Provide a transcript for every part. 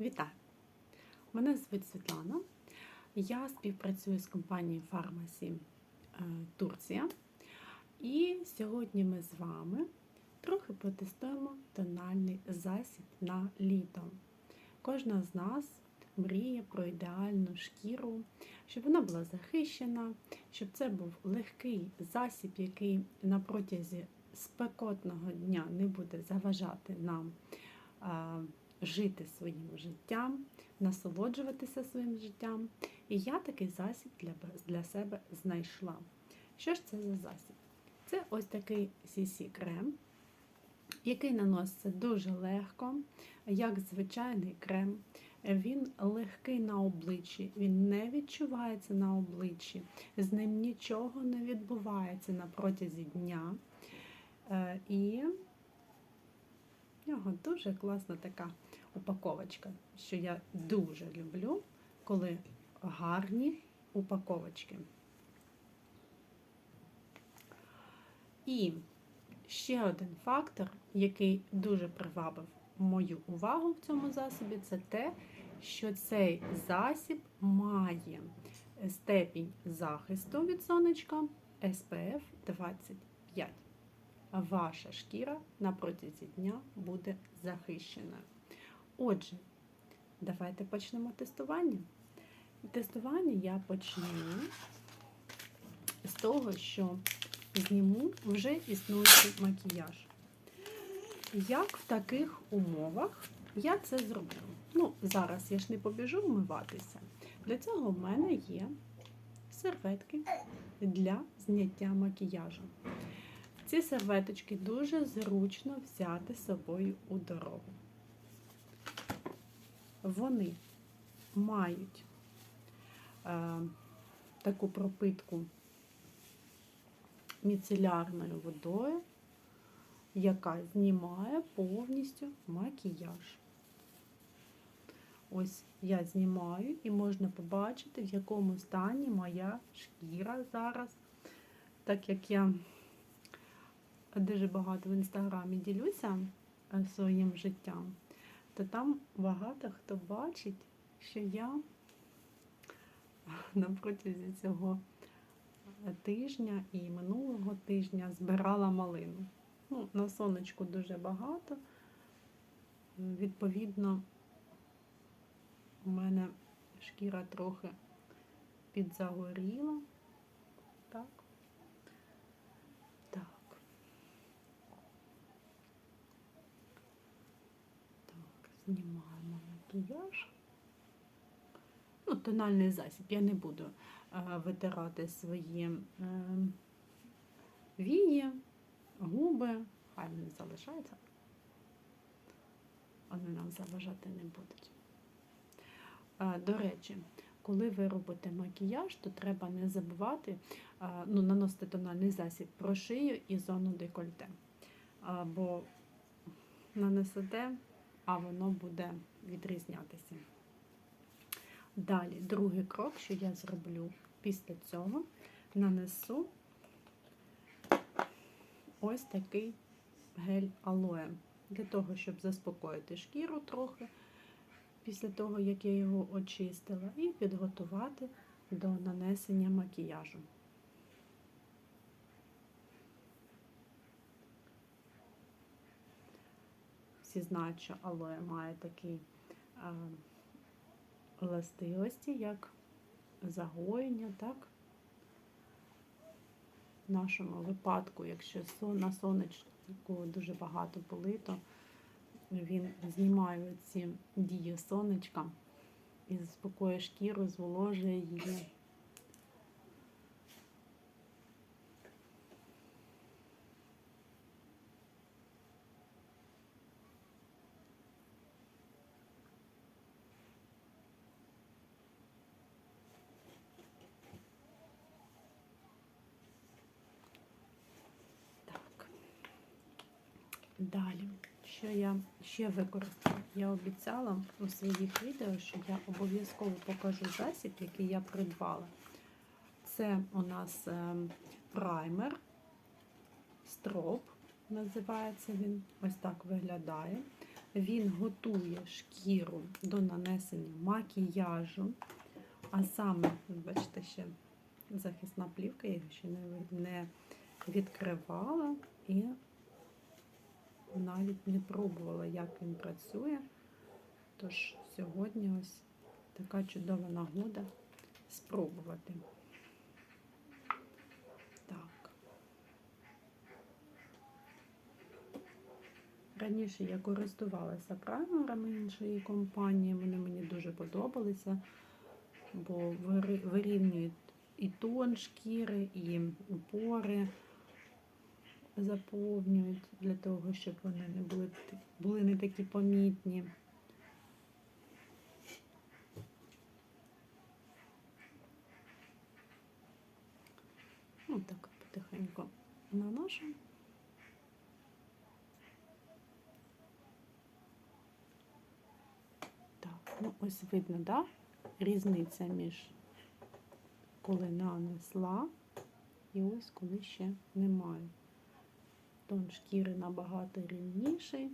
Вітаю! Мене звуть Світлана. Я співпрацюю з компанією Фармасі Турція. І сьогодні ми з вами трохи потестуємо тональний засіб на літо. Кожна з нас мріє про ідеальну шкіру, щоб вона була захищена, щоб це був легкий засіб, який на протязі спекотного дня не буде заважати нам а, жити своїм життям, насолоджуватися своїм життям. І я такий засіб для, для себе знайшла. Що ж це за засіб? Це ось такий cc крем який наноситься дуже легко, як звичайний крем. Він легкий на обличчі, він не відчувається на обличчі, з ним нічого не відбувається на протязі дня. Е, І в нього дуже класна така упаковочка, що я дуже люблю, коли гарні упаковочки. І ще один фактор, який дуже привабив мою увагу в цьому засобі, це те, що цей засіб має степінь захисту від сонечка SPF 25. Ваша шкіра на протязі дня буде захищеною. Отже, давайте почнемо тестування. Тестування я почну з того, що зніму вже існуючий макіяж. Як в таких умовах я це зроблю? Ну, зараз я ж не побіжу вмиватися. Для цього в мене є серветки для зняття макіяжу. Ці серветочки дуже зручно взяти з собою у дорогу. Вони мають е, таку пропитку міцелярною водою, яка знімає повністю макіяж. Ось я знімаю і можна побачити, в якому стані моя шкіра зараз, так як я дуже багато в інстаграмі ділюся е, своїм життям, то там багато хто бачить, що я на протязі цього тижня і минулого тижня збирала малину. Ну, На сонечку дуже багато. Відповідно, у мене шкіра трохи підзагоріла. Так. Так. Так, знімаємо макіяж. Ну, тональний засіб. Я не буду витирати свої вії, губи, хай вони залишаються, вони нам заважати не будуть. До речі, коли ви робите макіяж, то треба не забувати ну, наносити тональний засіб про шию і зону декольте. Бо нанесете, а воно буде відрізнятися. Далі, другий крок, що я зроблю після цього, нанесу ось такий гель алоє. Для того, щоб заспокоїти шкіру трохи, після того, як я його очистила, і підготувати до нанесення макіяжу. Всі знають, що алоє має такий властивості, як загоєння, так? В нашому випадку, якщо на сонечку дуже багато полито, він знімає ці дії сонечка і заспокоює шкіру, зволожує її. Далі, що я ще використала? Я обіцяла у своїх відео, що я обов'язково покажу засіб, який я придбала. Це у нас е, праймер, строп, називається він. Ось так виглядає. Він готує шкіру до нанесення макіяжу. А саме, бачите, ще захисна плівка, я його ще не відкривала і навіть не пробувала, як він працює. Тож сьогодні ось така чудова нагода спробувати. Так. Раніше я користувалася праймерами іншої компанії, вони мені дуже подобалися, бо вирівнюють і тон шкіри, і пори заповнюють для того, щоб вони не були, були не такі помітні. Ну, так потихеньку наношу. Так, ну ось видно, да? Різниця між коли нанесла і ось коли ще немає. Тон шкіри набагато рівніший.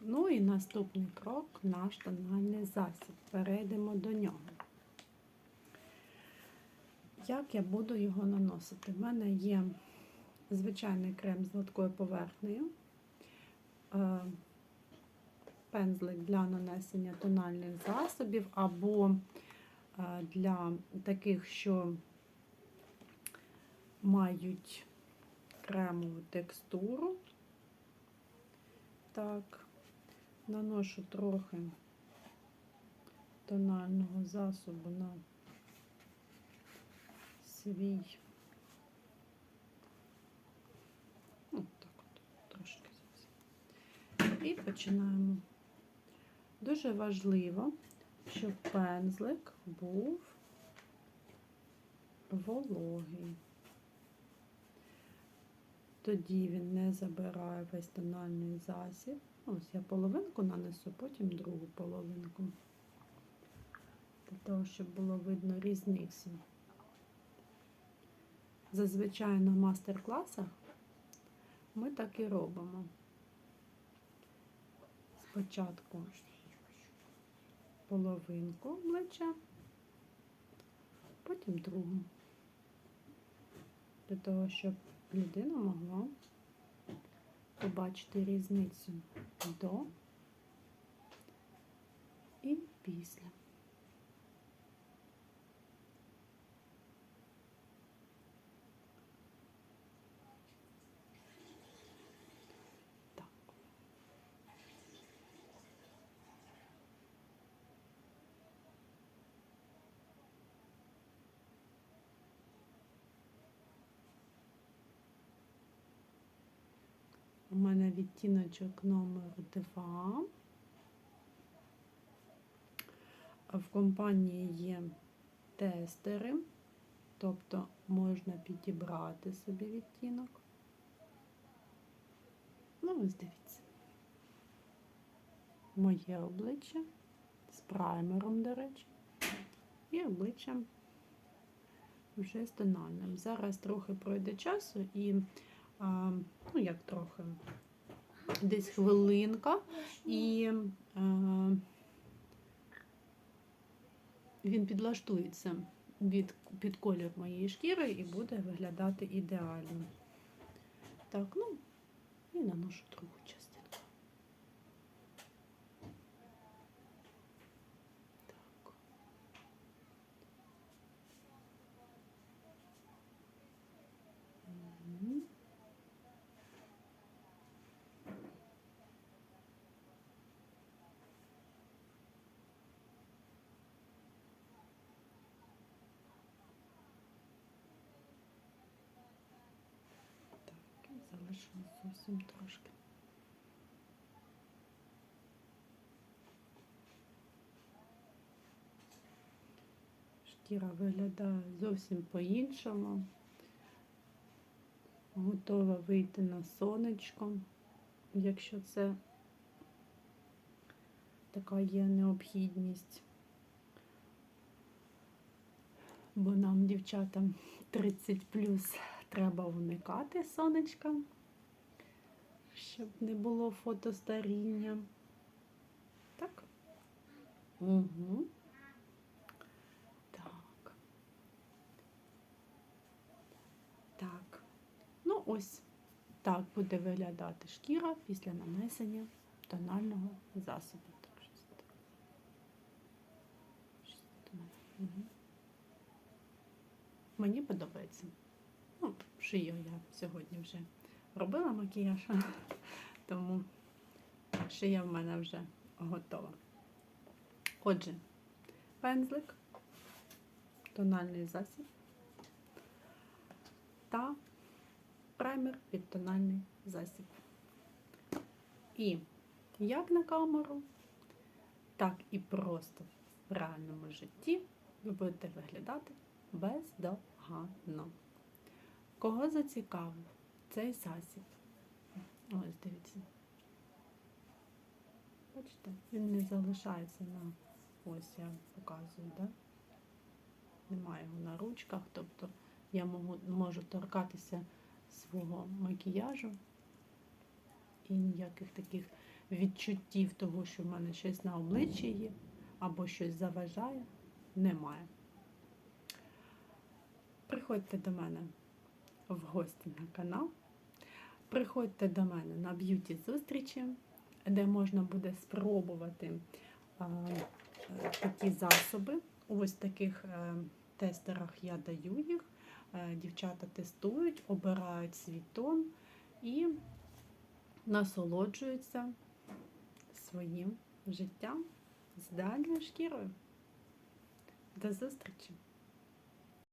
Ну і наступний крок наш тональний засіб. Перейдемо до нього. Як я буду його наносити? У мене є звичайний крем з гладкою поверхнею, е, пензлик для нанесення тональних засобів, або е, для таких, що мають кремову текстуру. Так, наношу трохи тонального засобу на свій. Ну, так от, трошки зовсім. І починаємо. Дуже важливо, щоб пензлик був вологий. Тоді він не забирає весь тональний засіб. Ось я половинку нанесу, потім другу половинку. Для того, щоб було видно різницю. Зазвичай на мастер-класах ми так і робимо. Спочатку половинку обличчя, потім другу. Для того, щоб людина могла побачити різницю до і після. Так. Відтіночок номер 2. В компанії є тестери, тобто можна підібрати собі відтінок. Ну, ось дивіться. Моє обличчя з праймером, до речі, і обличчя вже з тональним. Зараз трохи пройде часу і а, ну як трохи, десь хвилинка, і е, він підлаштується від, під колір моєї шкіри і буде виглядати ідеально. Так, ну, і наношу другу частинку. Так. Мгм. Так, і залишилось зовсім трошки. Шкіра виглядає зовсім по-іншому. готова вийти на сонечко, якщо це така є необхідність. Бо нам, дівчатам, 30 плюс треба уникати сонечка, щоб не було фотостаріння. Так? Угу. Так. Так. Ну, ось так буде виглядати шкіра після нанесення тонального засобу. Так, щось так. Щось тут у мене. Мгм. Мені подобається. Ну, шию я сьогодні вже робила макіяж, тому шия в мене вже готова. Отже, пензлик, тональний засіб та праймер під тональний засіб. І як на камеру, так і просто в реальному житті ви будете виглядати бездоганно. Кого зацікавив цей засіб? Ось дивіться. Бачите, він не залишається на ось я показую, да? Немає його на ручках, тобто я можу, можу торкатися свого макіяжу і ніяких таких відчуттів того, що в мене щось на обличчі є або щось заважає, немає. Приходьте до мене в гості на канал. Приходьте до мене на б'юті зустрічі, де можна буде спробувати а, такі засоби. Ось таких е, тестерах я даю їх. Е, Дівчата тестують, обирають свій тон і насолоджуються своїм життям з ідеальною шкірою. До зустрічі!